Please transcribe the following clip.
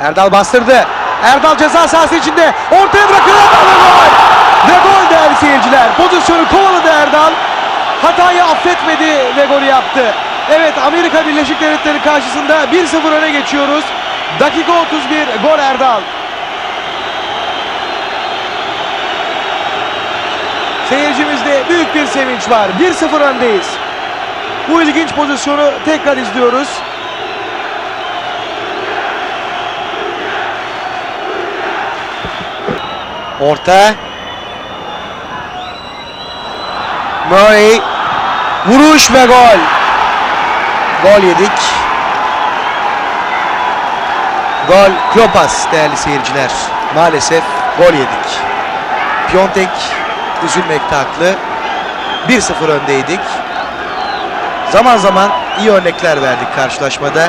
Erdal bastırdı. Erdal ceza sahası içinde. Ortaya bırakıyor Erdal ve gol. Ve gol değerli seyirciler. Pozisyonu kovaladı Erdal. Hatayı affetmedi ve golü yaptı. Evet Amerika Birleşik Devletleri karşısında 1-0 öne geçiyoruz. Dakika 31 gol Erdal. Seyircimizde büyük bir sevinç var. 1-0 öndeyiz. Bu ilginç pozisyonu tekrar izliyoruz. Orta. Murray. Vuruş ve gol. Gol yedik. Gol Klopas değerli seyirciler. Maalesef gol yedik. Piontek üzülmekte haklı. 1-0 öndeydik. Zaman zaman iyi örnekler verdik karşılaşmada.